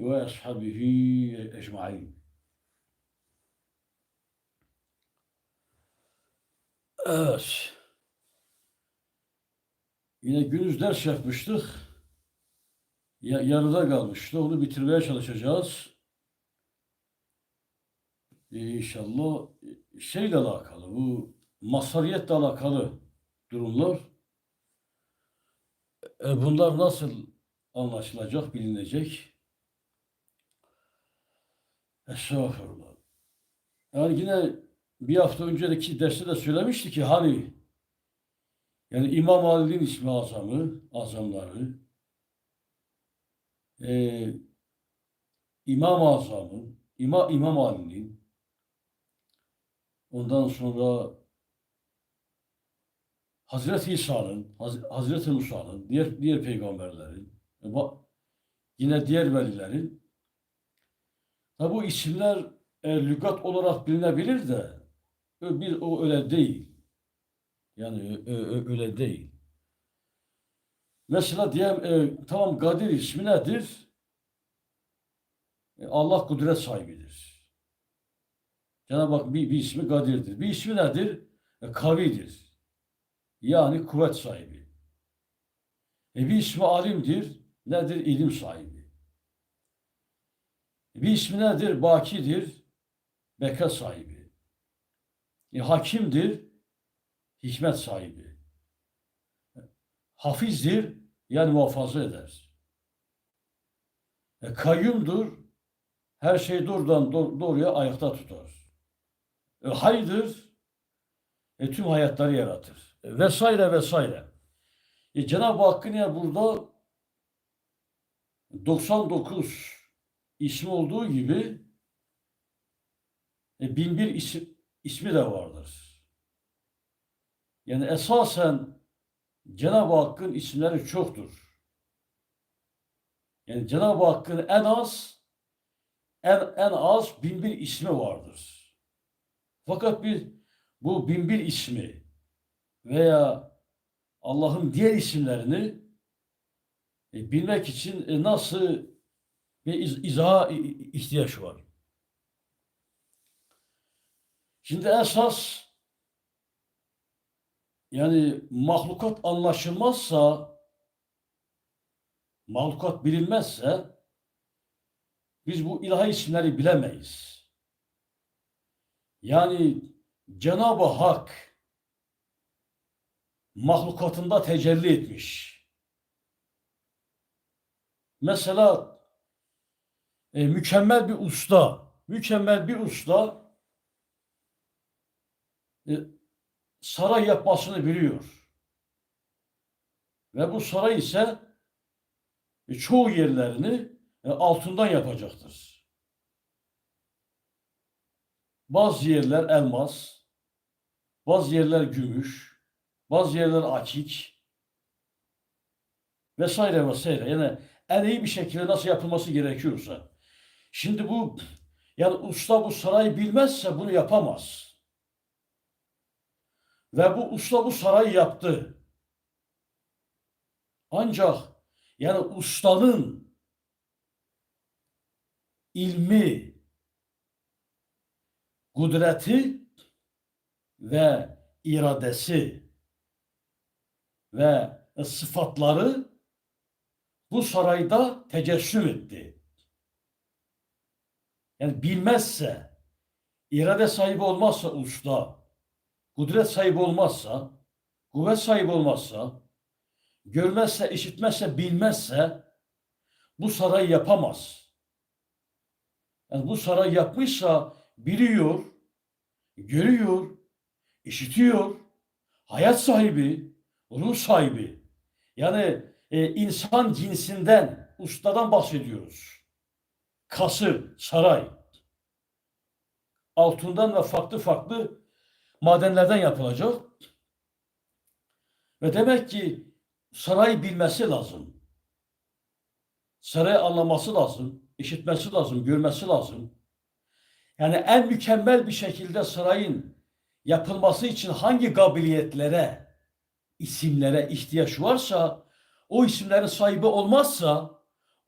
وأصحابه أجمعين Evet. Yine günüz ders yapmıştık. Ya, yarıda kalmıştı. Onu bitirmeye çalışacağız. Ee, İnşallah şeyle alakalı, bu masariyetle alakalı durumlar. E, bunlar nasıl anlaşılacak, bilinecek? Estağfurullah. Yani yine bir hafta önceki derste de söylemişti ki hani yani İmam Ali'nin ismi azamı, azamları, e, İmam Azam'ın, İma, İmam Ali'nin, ondan sonra Hazreti İsa'nın, Haz- Hazreti Musa'nın, diğer diğer peygamberlerin, e, yine diğer velilerin Tabi bu isimler e, lügat olarak bilinebilir de bir o öyle değil. Yani ö- ö- öyle değil. Mesela diyelim e, tamam Kadir ismi nedir? E, Allah kudret sahibidir. Cenab-ı Hak bir, bir ismi Kadir'dir. Bir ismi nedir? E, kavidir. Yani kuvvet sahibi. E, bir ismi alimdir. Nedir? İlim sahibi. Bir ismi nedir? Bakidir. Beka sahibi. E, hakimdir. Hikmet sahibi. Hafizdir. Yani muhafaza eder. E, kayyumdur. Her şey doğrudan do- doğruya ayakta tutar. E, haydır. E, tüm hayatları yaratır. E, vesaire vesaire. E, Cenab-ı Hakk'ın ya burada 99 ismi olduğu gibi e, bin bir isim, ismi de vardır. Yani esasen Cenab-ı Hakk'ın isimleri çoktur. Yani Cenab-ı Hakk'ın en az en, en az bin bir ismi vardır. Fakat biz bu bin bir ismi veya Allah'ın diğer isimlerini e, bilmek için e, nasıl bir iz, izaha ihtiyaç var. Şimdi esas yani mahlukat anlaşılmazsa mahlukat bilinmezse biz bu ilahi isimleri bilemeyiz. Yani Cenab-ı Hak mahlukatında tecelli etmiş. Mesela e, mükemmel bir usta, mükemmel bir usta e, saray yapmasını biliyor. Ve bu saray ise e, çoğu yerlerini e, altından yapacaktır. Bazı yerler elmas, bazı yerler gümüş, bazı yerler akik vesaire vesaire. Yani en iyi bir şekilde nasıl yapılması gerekiyorsa. Şimdi bu yani usta bu sarayı bilmezse bunu yapamaz. Ve bu usta bu sarayı yaptı. Ancak yani ustanın ilmi, kudreti ve iradesi ve sıfatları bu sarayda tecessüm etti. Yani bilmezse, irade sahibi olmazsa usta, kudret sahibi olmazsa, kuvvet sahibi olmazsa, görmezse, işitmezse, bilmezse bu sarayı yapamaz. Yani bu saray yapmışsa biliyor, görüyor, işitiyor, hayat sahibi, ruh sahibi. Yani e, insan cinsinden, ustadan bahsediyoruz. Kasır, saray. Altından ve farklı farklı madenlerden yapılacak. Ve demek ki sarayı bilmesi lazım. Sarayı anlaması lazım, işitmesi lazım, görmesi lazım. Yani en mükemmel bir şekilde sarayın yapılması için hangi kabiliyetlere, isimlere ihtiyaç varsa o isimlerin sahibi olmazsa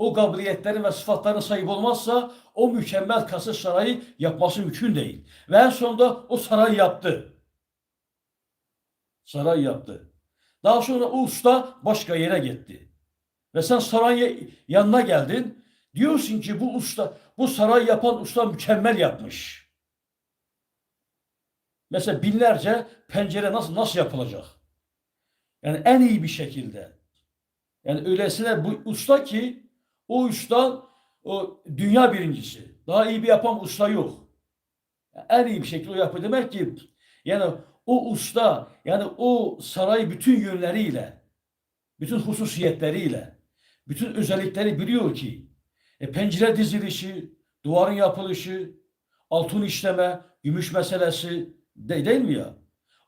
o kabiliyetlerin ve sıfatların sahip olmazsa o mükemmel kasır sarayı yapması mümkün değil. Ve en sonunda o sarayı yaptı. Saray yaptı. Daha sonra o usta başka yere gitti. Ve sen sarayın yanına geldin. Diyorsun ki bu usta, bu saray yapan usta mükemmel yapmış. Mesela binlerce pencere nasıl nasıl yapılacak? Yani en iyi bir şekilde. Yani öylesine bu usta ki o usta o dünya birincisi. Daha iyi bir yapan usta yok. En iyi bir şekilde o yapıyor. Demek ki yani o usta yani o saray bütün yönleriyle, bütün hususiyetleriyle, bütün özellikleri biliyor ki e, pencere dizilişi, duvarın yapılışı, altın işleme, gümüş meselesi de, değil mi ya?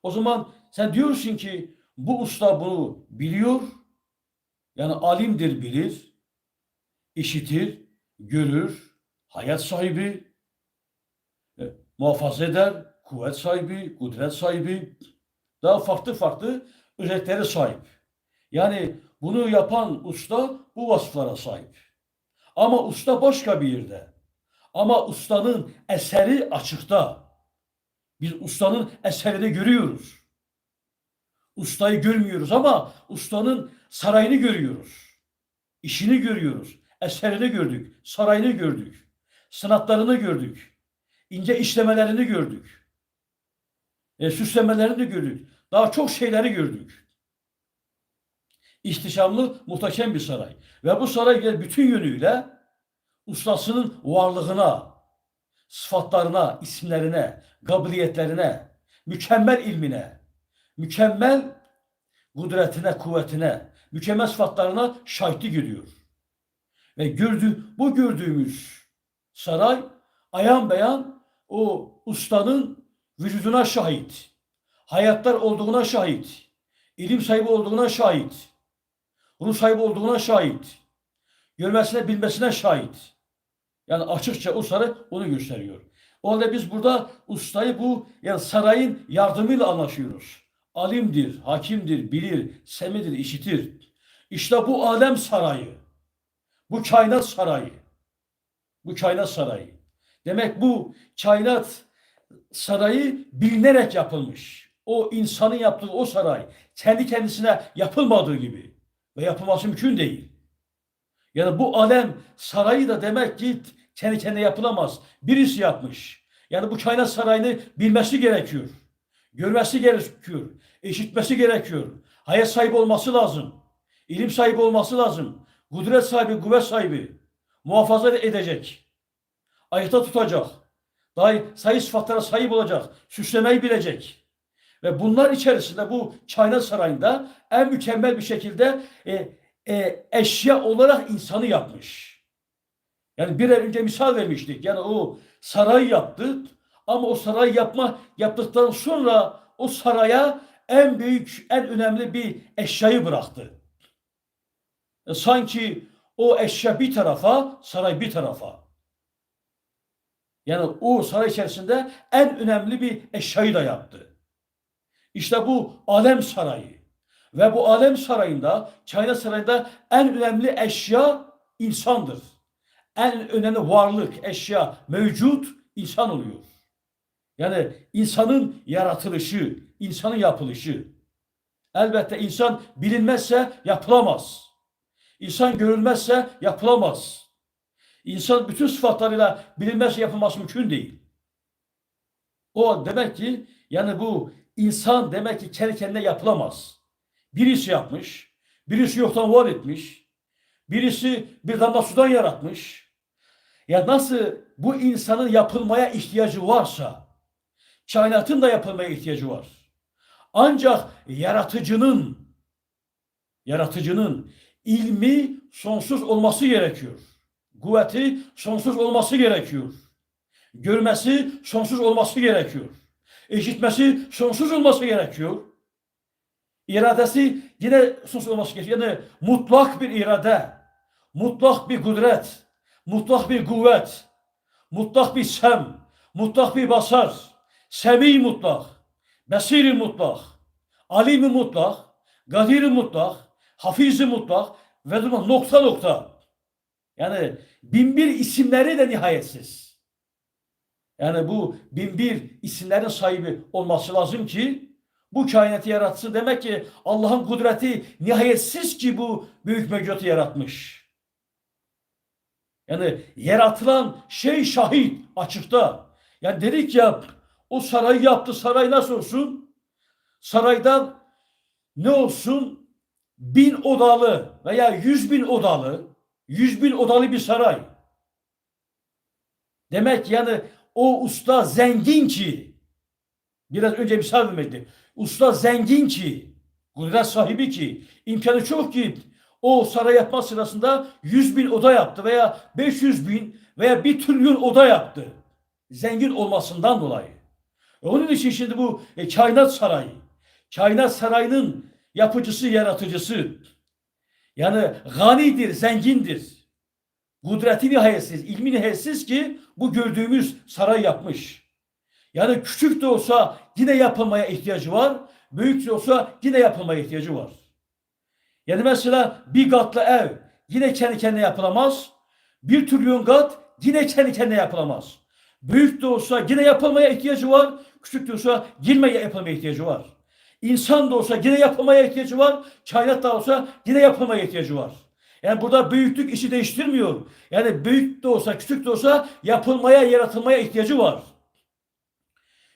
O zaman sen diyorsun ki bu usta bunu biliyor, yani alimdir bilir, işitir, görür, hayat sahibi, e, muhafaza eder, kuvvet sahibi, kudret sahibi, daha farklı farklı özelliklere sahip. Yani bunu yapan usta bu vasıflara sahip. Ama usta başka bir yerde. Ama ustanın eseri açıkta. Biz ustanın eserini görüyoruz. Ustayı görmüyoruz ama ustanın sarayını görüyoruz. İşini görüyoruz. Eserini gördük. Sarayını gördük. Sanatlarını gördük. ince işlemelerini gördük. E, süslemelerini gördük. Daha çok şeyleri gördük. İhtişamlı, muhteşem bir saray. Ve bu saray bütün yönüyle ustasının varlığına, sıfatlarına, isimlerine, kabiliyetlerine, mükemmel ilmine, mükemmel kudretine, kuvvetine, mükemmel sıfatlarına şahitlik ediyor. Ve gördü, bu gördüğümüz saray ayan beyan o ustanın vücuduna şahit, hayatlar olduğuna şahit, ilim sahibi olduğuna şahit, ruh sahibi olduğuna şahit, görmesine bilmesine şahit. Yani açıkça o saray onu gösteriyor. O halde biz burada ustayı bu yani sarayın yardımıyla anlaşıyoruz. Alimdir, hakimdir, bilir, semidir, işitir. İşte bu alem sarayı. Bu kainat sarayı. Bu kainat sarayı. Demek bu kainat sarayı bilinerek yapılmış. O insanın yaptığı o saray kendi kendisine yapılmadığı gibi ve yapılması mümkün değil. Yani bu alem sarayı da demek ki kendi kendine yapılamaz. Birisi yapmış. Yani bu kainat sarayını bilmesi gerekiyor. Görmesi gerekiyor. eşitmesi gerekiyor. Hayat sahibi olması lazım. İlim sahibi olması lazım. Kudret sahibi, kuvvet sahibi. Muhafaza edecek. Ayakta tutacak. Daha sayı sıfatlara sahip olacak. Süslemeyi bilecek. Ve bunlar içerisinde bu kainat sarayında en mükemmel bir şekilde e, e, eşya olarak insanı yapmış. Yani bir önce misal vermiştik. Yani o saray yaptı ama o saray yapma yaptıktan sonra o saraya en büyük, en önemli bir eşyayı bıraktı. E, sanki o eşya bir tarafa, saray bir tarafa. Yani o saray içerisinde en önemli bir eşyayı da yaptı. İşte bu alem sarayı. Ve bu alem sarayında, Çayna sarayında en önemli eşya insandır. En önemli varlık, eşya, mevcut insan oluyor. Yani insanın yaratılışı, insanın yapılışı. Elbette insan bilinmezse yapılamaz. İnsan görülmezse yapılamaz. İnsan bütün sıfatlarıyla bilinmezse yapılması mümkün değil. O demek ki yani bu insan demek ki kendi kendine yapılamaz. Birisi yapmış, birisi yoktan var etmiş, birisi bir damla sudan yaratmış. Ya nasıl bu insanın yapılmaya ihtiyacı varsa, kainatın da yapılmaya ihtiyacı var. Ancak yaratıcının, yaratıcının ilmi sonsuz olması gerekiyor. Kuvveti sonsuz olması gerekiyor. Görmesi sonsuz olması gerekiyor. Eşitmesi sonsuz olması gerekiyor. İradesi yine sonsuz olması gerekiyor. Yani mutlak bir irade, mutlak bir kudret, mutlak bir kuvvet, mutlak bir sem, mutlak bir basar, semi mutlak, besiri mutlak, alimi mutlak, gadiri mutlak, hafizi mutlak ve nokta nokta. Yani bin bir isimleri de nihayetsiz. Yani bu bin bir isimlerin sahibi olması lazım ki bu kainatı yaratsın. Demek ki Allah'ın kudreti nihayetsiz ki bu büyük mevcudatı yaratmış. Yani yaratılan şey şahit açıkta. Yani dedik ya o sarayı yaptı. Saray nasıl olsun? Saraydan ne olsun? Bin odalı veya yüz bin odalı, yüz bin odalı bir saray. Demek yani o usta zengin ki, biraz önce misal vermekti. Usta zengin ki, kudret sahibi ki, imkanı çok ki o saray yapma sırasında 100 bin oda yaptı veya 500 bin veya 1 trilyon oda yaptı. Zengin olmasından dolayı. Onun için şimdi bu e, kainat sarayı, kainat sarayının yapıcısı, yaratıcısı, yani ganidir, zengindir. Kudreti nihayetsiz, ilmi nihayetsiz ki bu gördüğümüz saray yapmış. Yani küçük de olsa yine yapılmaya ihtiyacı var. Büyük de olsa yine yapılmaya ihtiyacı var. Yani mesela bir katlı ev yine kendi kendine yapılamaz. Bir trilyon kat yine kendi kendine yapılamaz. Büyük de olsa yine yapılmaya ihtiyacı var. Küçük de olsa yine yapılmaya ihtiyacı var. İnsan da olsa yine yapılmaya ihtiyacı var. Kainat da olsa yine yapılmaya ihtiyacı var. Yani burada büyüklük işi değiştirmiyor. Yani büyük de olsa küçük de olsa yapılmaya, yaratılmaya ihtiyacı var.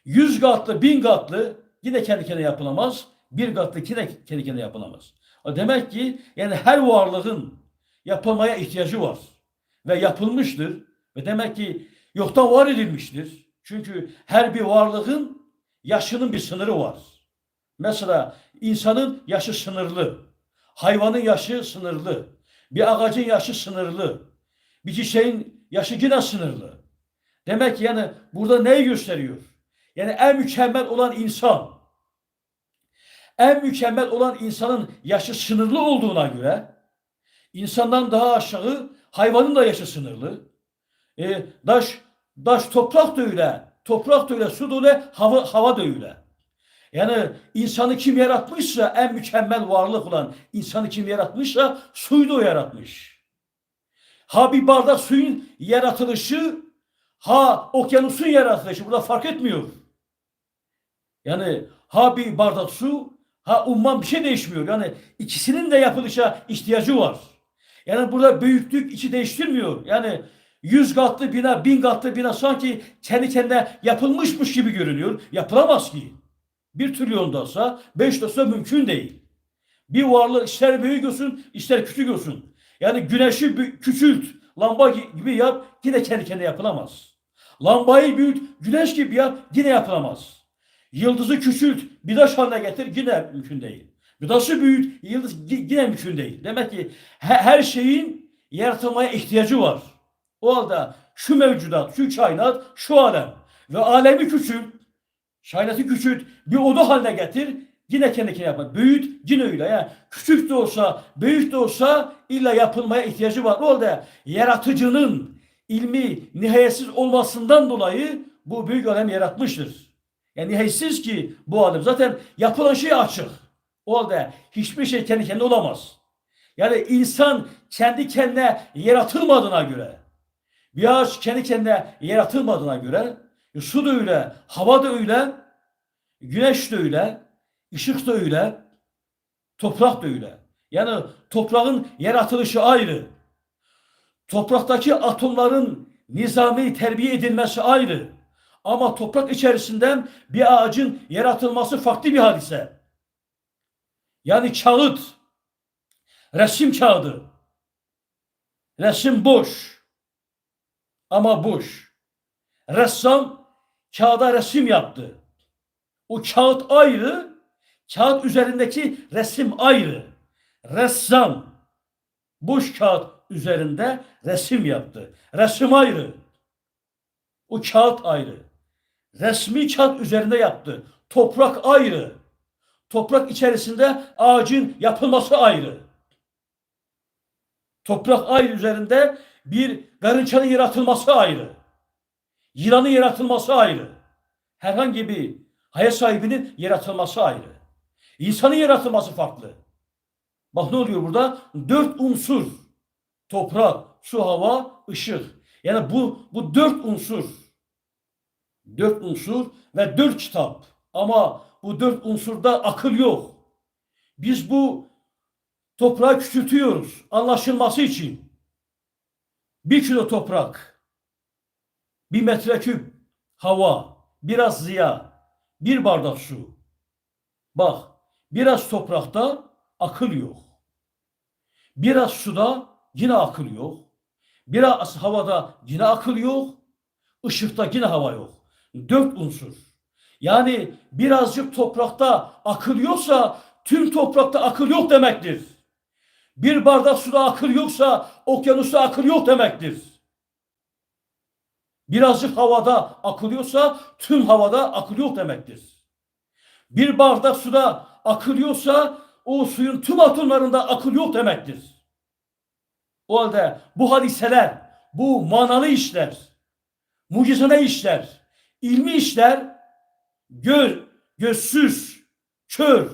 Yüz katlı, bin katlı yine kendi kendine yapılamaz. Bir katlı yine kendi kendine yapılamaz. Demek ki yani her varlığın yapılmaya ihtiyacı var. Ve yapılmıştır. Ve demek ki yoktan var edilmiştir. Çünkü her bir varlığın yaşının bir sınırı var. Mesela insanın yaşı sınırlı. Hayvanın yaşı sınırlı. Bir ağacın yaşı sınırlı. Bir çiçeğin yaşı yine sınırlı. Demek ki yani burada neyi gösteriyor? Yani en mükemmel olan insan. En mükemmel olan insanın yaşı sınırlı olduğuna göre insandan daha aşağı hayvanın da yaşı sınırlı. E, daş, daş toprak da öyle. Toprak da öyle, su da öyle, hava, hava da öyle. Yani insanı kim yaratmışsa en mükemmel varlık olan insanı kim yaratmışsa suyu da o yaratmış. Ha bir bardak suyun yaratılışı ha okyanusun yaratılışı burada fark etmiyor. Yani ha bir bardak su ha umman bir şey değişmiyor. Yani ikisinin de yapılışa ihtiyacı var. Yani burada büyüklük içi değiştirmiyor. Yani yüz katlı bina, bin katlı bina sanki kendi kendine yapılmışmış gibi görünüyor. Yapılamaz ki. Bir trilyon da olsa, beş de mümkün değil. Bir varlık ister büyük olsun, ister küçük olsun. Yani güneşi küçült, lamba gi- gibi yap, yine kendi kendine yapılamaz. Lambayı büyüt, güneş gibi yap, yine yapılamaz. Yıldızı küçült, bir taş haline getir, yine mümkün değil. Bir taşı büyüt, yıldız yine mümkün değil. Demek ki he- her şeyin yaratılmaya ihtiyacı var. O halde şu mevcudat, şu kainat, şu alem ve alemi küçült, kainatı küçült, bir oda haline getir, yine kendi kendine yapar. Büyüt, yine öyle. Yani küçük de olsa, büyük de olsa illa yapılmaya ihtiyacı var. O halde yaratıcının ilmi nihayetsiz olmasından dolayı bu büyük alem yaratmıştır. Yani nihayetsiz ki bu alem. Zaten yapılan şey açık. O halde hiçbir şey kendi kendine olamaz. Yani insan kendi kendine yaratılmadığına göre, bir ağaç kendi kendine yaratılmadığına göre, su da öyle, hava da öyle, güneş de öyle, ışık da öyle, toprak da öyle. Yani toprağın yaratılışı ayrı. Topraktaki atomların nizami terbiye edilmesi ayrı. Ama toprak içerisinden bir ağacın yaratılması farklı bir hadise. Yani kağıt, resim kağıdı. Resim boş. Ama boş. Ressam kağıda resim yaptı. O kağıt ayrı, kağıt üzerindeki resim ayrı. Ressam boş kağıt üzerinde resim yaptı. Resim ayrı. O kağıt ayrı. Resmi kağıt üzerinde yaptı. Toprak ayrı. Toprak içerisinde ağacın yapılması ayrı. Toprak ayrı üzerinde bir karıncanın yaratılması ayrı. Yılanın yaratılması ayrı. Herhangi bir hayat sahibinin yaratılması ayrı. İnsanın yaratılması farklı. Bak ne oluyor burada? Dört unsur. Toprak, su, hava, ışık. Yani bu bu dört unsur. Dört unsur ve dört kitap. Ama bu dört unsurda akıl yok. Biz bu toprağı küçültüyoruz anlaşılması için. Bir kilo toprak, bir metreküp hava, biraz ziya, bir bardak su. Bak, biraz toprakta akıl yok. Biraz suda yine akıl yok. Biraz havada yine akıl yok. Işıkta yine hava yok. Dört unsur. Yani birazcık toprakta akıl yoksa tüm toprakta akıl yok demektir. Bir bardak suda akıl yoksa okyanusta akıl yok demektir. Birazcık havada akıl yoksa tüm havada akıl yok demektir. Bir bardak suda akıl yoksa o suyun tüm atomlarında akıl yok demektir. O halde bu hadiseler, bu manalı işler, mucizane işler, ilmi işler, gör, gözsüz, kör,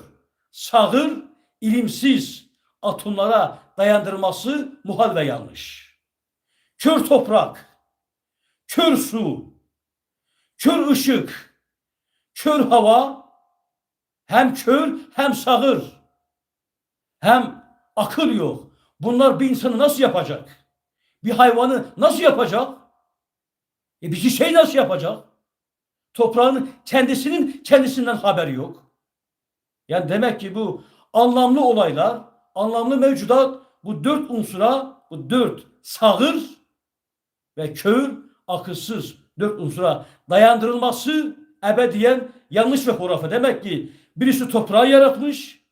sağır, ilimsiz atomlara dayandırması muhal ve yanlış. Kör toprak, kör su, kör ışık, kör hava, hem kör hem sağır, hem akıl yok. Bunlar bir insanı nasıl yapacak? Bir hayvanı nasıl yapacak? E bir şey nasıl yapacak? Toprağın kendisinin kendisinden haberi yok. Yani demek ki bu anlamlı olaylar, anlamlı mevcudat bu dört unsura, bu dört sağır ve kör, akılsız dört unsura dayandırılması ebediyen yanlış ve hurafe. Demek ki birisi toprağı yaratmış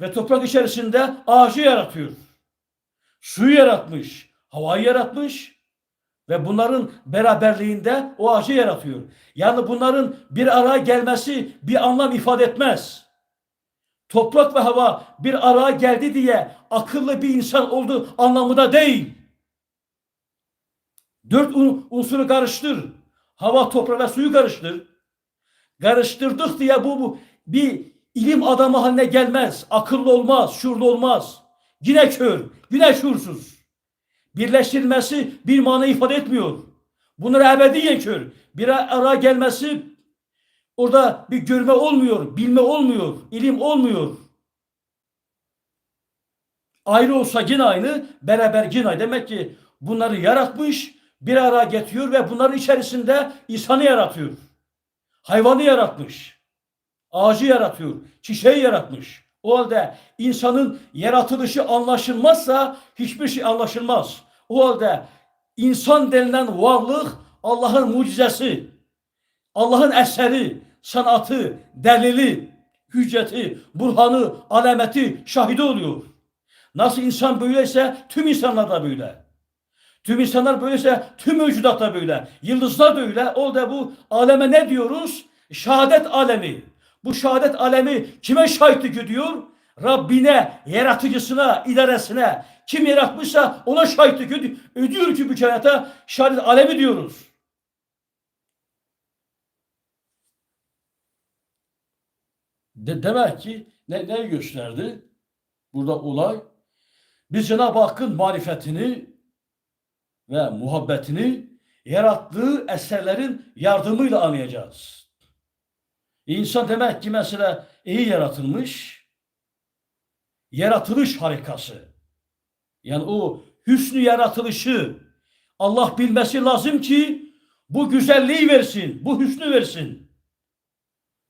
ve toprak içerisinde ağacı yaratıyor. Suyu yaratmış, havayı yaratmış ve bunların beraberliğinde o ağacı yaratıyor. Yani bunların bir araya gelmesi bir anlam ifade etmez. Toprak ve hava bir araya geldi diye akıllı bir insan oldu anlamında değil. Dört un- unsuru karıştır. Hava, toprak ve suyu karıştır. Karıştırdık diye bu, bu bir ilim adamı haline gelmez. Akıllı olmaz, şuurlu olmaz. Yine kör, yine şuursuz. Birleştirilmesi bir mana ifade etmiyor. Bunlar ebediyen kör. Bir araya gelmesi orada bir görme olmuyor, bilme olmuyor, ilim olmuyor. Ayrı olsa yine aynı, beraber yine aynı. Demek ki bunları yaratmış, bir araya getiriyor ve bunların içerisinde insanı yaratıyor. Hayvanı yaratmış. Ağacı yaratıyor. Çiçeği yaratmış. O halde insanın yaratılışı anlaşılmazsa hiçbir şey anlaşılmaz. O halde insan denilen varlık Allah'ın mucizesi, Allah'ın eseri, sanatı, delili, hücceti, burhanı, alameti, şahidi oluyor. Nasıl insan böyleyse tüm insanlar da böyle. Tüm insanlar böyleyse tüm mevcudat da böyle. Yıldızlar da öyle. O da bu aleme ne diyoruz? Şehadet alemi. Bu şehadet alemi kime şahitlik ediyor? Rabbine, yaratıcısına, idaresine. Kim yaratmışsa ona şahitlik ediyor. Ödüyor ki bu kainata şehadet alemi diyoruz. De demek ki ne, ne gösterdi? Burada olay. Biz Cenab-ı Hakk'ın marifetini ve muhabbetini yarattığı eserlerin yardımıyla anlayacağız. İnsan demek ki mesela iyi yaratılmış, yaratılış harikası. Yani o hüsnü yaratılışı Allah bilmesi lazım ki bu güzelliği versin, bu hüsnü versin.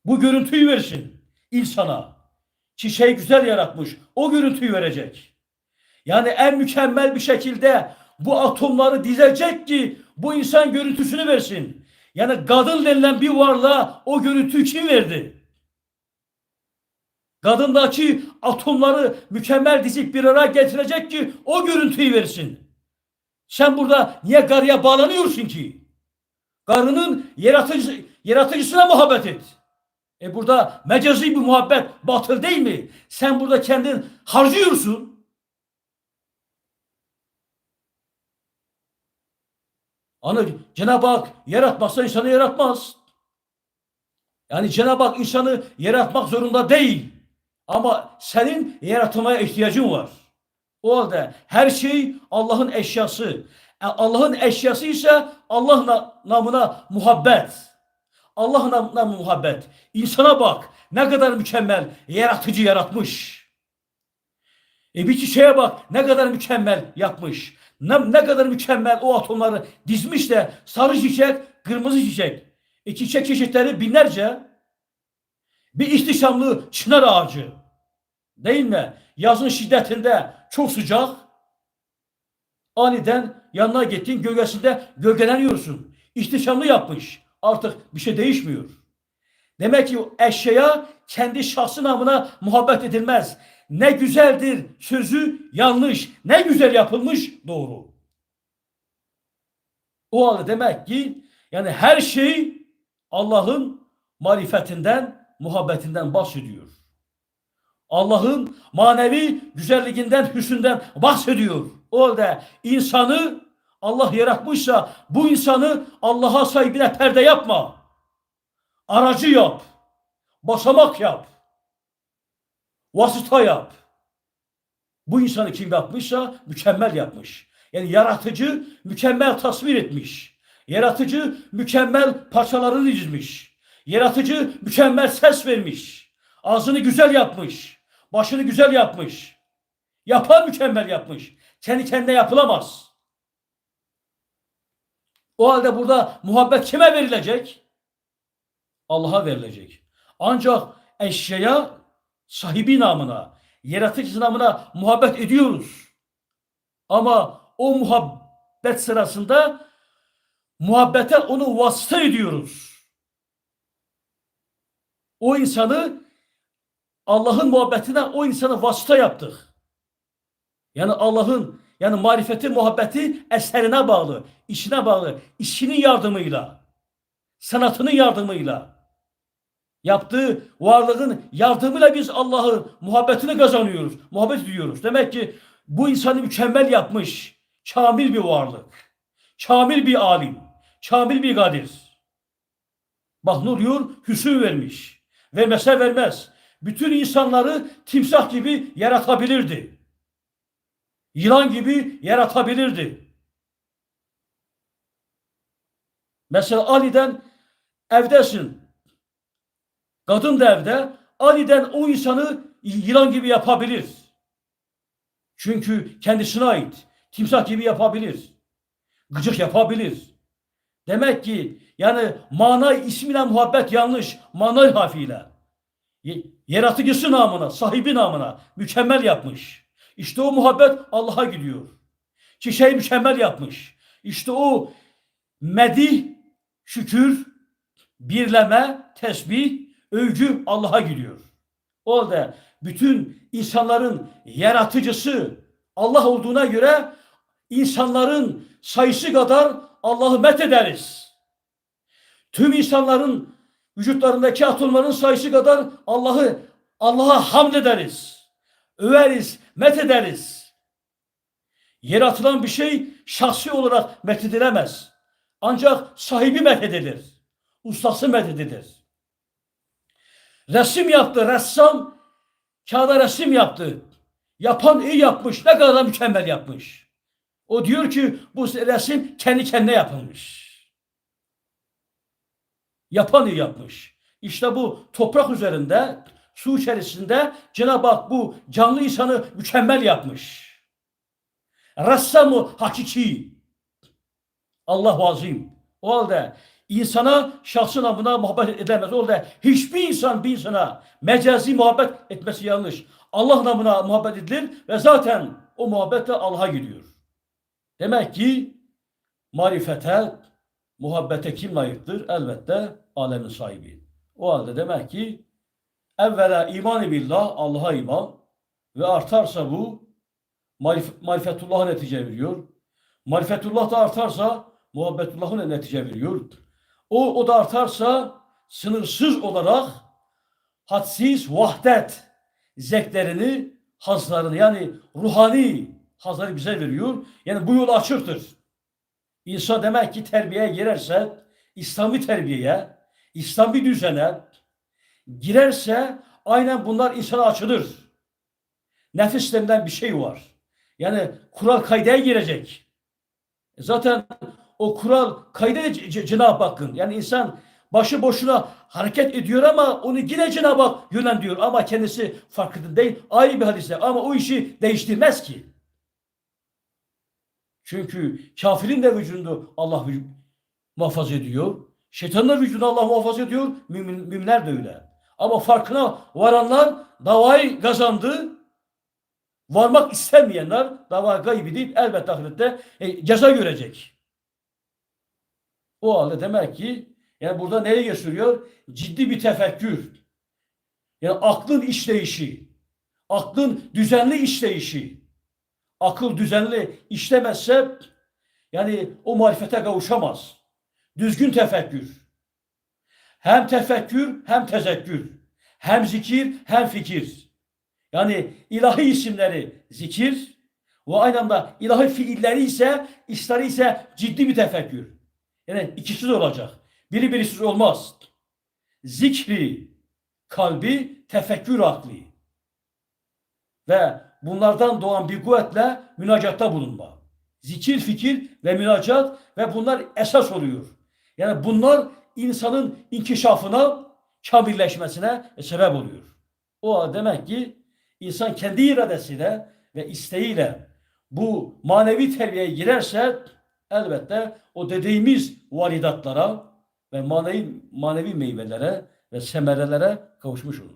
Bu görüntüyü versin insana. Çiçeği güzel yaratmış, o görüntüyü verecek. Yani en mükemmel bir şekilde bu atomları dizecek ki bu insan görüntüsünü versin. Yani kadın denilen bir varlığa o görüntüyü kim verdi? Kadındaki atomları mükemmel dizip bir araya getirecek ki o görüntüyü versin. Sen burada niye karıya bağlanıyorsun ki? Karının yaratıcı, yaratıcısına muhabbet et. E burada mecazi bir muhabbet batıl değil mi? Sen burada kendin harcıyorsun. Ana Cenab-ı Hak yaratmazsa insanı yaratmaz. Yani Cenab-ı Hak insanı yaratmak zorunda değil. Ama senin yaratılmaya ihtiyacın var. O halde her şey Allah'ın eşyası. E, Allah'ın eşyası ise Allah na- namına muhabbet. Allah namına muhabbet. İnsana bak ne kadar mükemmel yaratıcı yaratmış. E bir çiçeğe bak ne kadar mükemmel yapmış. Ne, ne kadar mükemmel o atomları dizmiş de sarı çiçek, kırmızı çiçek. E çiçek çeşitleri binlerce. Bir ihtişamlı çınar ağacı. Değil mi? Yazın şiddetinde çok sıcak. Aniden yanına gittin gölgesinde gölgeleniyorsun. İhtişamlı yapmış. Artık bir şey değişmiyor. Demek ki eşyaya kendi şahsı namına muhabbet edilmez. Ne güzeldir sözü yanlış. Ne güzel yapılmış doğru. O halde demek ki yani her şey Allah'ın marifetinden, muhabbetinden bahsediyor. Allah'ın manevi güzelliğinden, hüsünden bahsediyor. O halde insanı Allah yaratmışsa bu insanı Allah'a sahibine perde yapma. Aracı yap. Basamak yap. Vasıta yap. Bu insanı kim yapmışsa mükemmel yapmış. Yani yaratıcı mükemmel tasvir etmiş. Yaratıcı mükemmel parçalarını dizmiş. Yaratıcı mükemmel ses vermiş. Ağzını güzel yapmış. Başını güzel yapmış. Yapan mükemmel yapmış. Kendi kendine yapılamaz. O halde burada muhabbet kime verilecek? Allah'a verilecek. Ancak eşyaya sahibi namına, yaratıcı namına muhabbet ediyoruz. Ama o muhabbet sırasında muhabbete onu vasıta ediyoruz. O insanı Allah'ın muhabbetine o insanı vasıta yaptık. Yani Allah'ın yani marifeti, muhabbeti eserine bağlı, işine bağlı, işinin yardımıyla, sanatının yardımıyla, yaptığı varlığın yardımıyla biz Allah'ın muhabbetini kazanıyoruz, muhabbet ediyoruz. Demek ki bu insanı mükemmel yapmış, kamil bir varlık, kamil bir alim, kamil bir kadir. Bak ne oluyor? Hüsn vermiş. Vermese vermez. Bütün insanları timsah gibi yaratabilirdi. Yılan gibi yaratabilirdi. Mesela Ali'den evdesin. Kadın da evde. Ali'den o insanı yılan gibi yapabilir. Çünkü kendisine ait. Timsah gibi yapabilir. Gıcık yapabilir. Demek ki yani mana ismiyle muhabbet yanlış. Mana harfiyle. Yaratıcısı namına, sahibi namına mükemmel yapmış. İşte o muhabbet Allah'a gidiyor. Çiçeği mükemmel yapmış. İşte o medih, şükür, birleme, tesbih, övgü Allah'a gidiyor. O halde bütün insanların yaratıcısı Allah olduğuna göre insanların sayısı kadar Allah'ı met ederiz. Tüm insanların vücutlarındaki atomların sayısı kadar Allah'ı Allah'a hamd ederiz. Överiz, met ederiz. Yaratılan bir şey şahsi olarak met edilemez. Ancak sahibi met edilir. Ustası met edilir. Resim yaptı ressam, kağıda resim yaptı. Yapan iyi yapmış, ne kadar mükemmel yapmış. O diyor ki bu resim kendi kendine yapılmış. Yapan iyi yapmış. İşte bu toprak üzerinde, su içerisinde Cenab-ı Hak bu canlı insanı mükemmel yapmış. Ressamı hakiki. Allah azim. O halde insana şahsın namına muhabbet edemez. O hiçbir insan bir insana mecazi muhabbet etmesi yanlış. Allah namına muhabbet edilir ve zaten o muhabbet de Allah'a gidiyor. Demek ki marifete, muhabbete kim layıktır? Elbette alemin sahibi. O halde demek ki evvela iman billah, Allah'a iman ve artarsa bu marif marifetullah'a netice veriyor. Marifetullah da artarsa muhabbetullah'ın netice veriyor. O, o da artarsa sınırsız olarak hadsiz vahdet zevklerini, hazlarını yani ruhani hazları bize veriyor. Yani bu yol açıktır. İnsan demek ki terbiyeye girerse, İslami terbiyeye, İslami düzene girerse aynen bunlar insana açılır. Nefis bir şey var. Yani kural kaydaya girecek. E Zaten o kural kayda Cenab-ı Hakk'ın. Yani insan başı boşuna hareket ediyor ama onu yine Cenab-ı Hak yönlendiriyor. Ama kendisi farkında değil. Ayrı bir hadise. Ama o işi değiştirmez ki. Çünkü kafirin de vücudunu Allah muhafaza ediyor. Şeytanın da vücudunu Allah muhafaza ediyor. Mümin, müminler de öyle. Ama farkına varanlar davayı kazandı. Varmak istemeyenler dava gaybi değil elbette ahirette e, ceza görecek. O halde demek ki yani burada neye gösteriyor? Ciddi bir tefekkür. Yani aklın işleyişi, aklın düzenli işleyişi. Akıl düzenli işlemezse yani o marifete kavuşamaz. Düzgün tefekkür. Hem tefekkür hem tezekkür. Hem zikir hem fikir. Yani ilahi isimleri zikir ve aynı anda ilahi fiilleri ise işleri ise ciddi bir tefekkür. Yani ikisi de olacak. Biri birisiz olmaz. Zikri kalbi, tefekkür akli. Ve bunlardan doğan bir kuvvetle münacatta bulunma. Zikir, fikir ve münacat ve bunlar esas oluyor. Yani bunlar insanın inkişafına, kamilleşmesine sebep oluyor. O demek ki insan kendi iradesiyle ve isteğiyle bu manevi terbiyeye girerse elbette o dediğimiz varidatlara ve manevi, manevi meyvelere ve semerelere kavuşmuş olur.